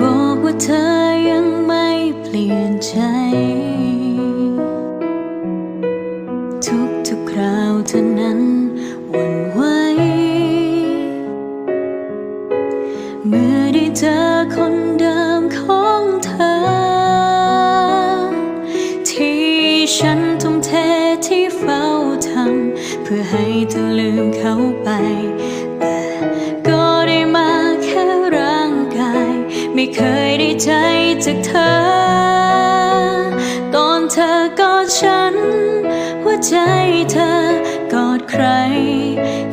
บอกว่าเธอยังไม่เปลี่ยนใจ ทุกทุกคราวเธอนั้นหวันไหวเมื่อได้เจอคนเดิมของเธอ ที่ฉันทุ่มเทที่เฝ้าทำเพื่อให้เธอลืมเขาไป ใจจากเธอ ตอนเธอกอดฉัน หัวใจเธอกอดใคร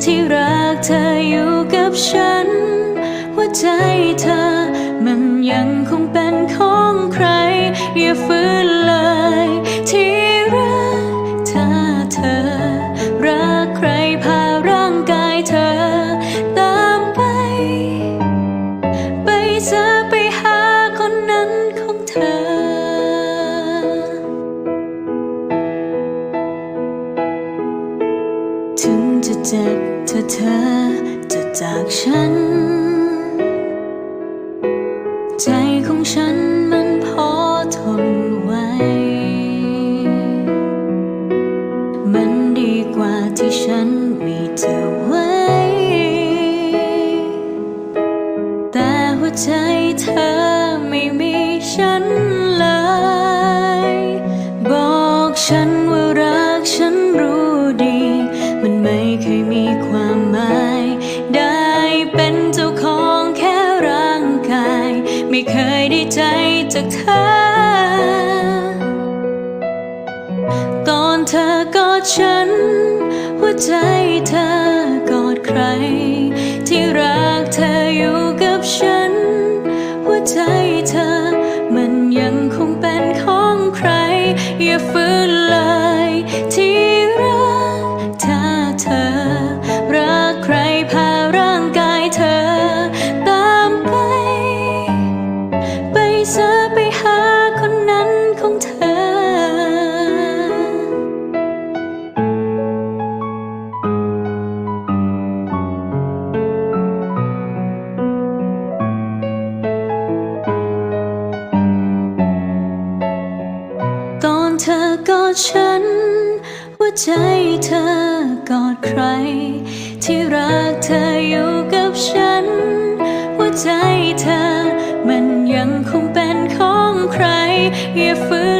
ที่รักเธออยู่กับฉัน หัวใจเธอมันยังคงเป็นของใคร อย่าฝืนเลย ที่รักถ้าเธอ รักใครพาร่างกายเธอ ตามไป ไปเจอไป จะเจ็บเธอเธอจะจากฉัน ใจของฉันมันพอทนไว้ มันดีกว่าที่ฉันมีเธอไว้ แต่หัวใจเธอไม่มีฉันเลย บอกฉันว่า กาย ไม่เคยได้ใจจากเธอ ตอนเธอกอดฉัน หัวใจเธอกอดใคร ที่รักเธออยู่กับฉัน หัวใจเธอ ใจเธอกอดใคร ที่รักเธออยู่กับฉัน หัวใจเธอมันยังคงเป็นของใคร อย่าฝืน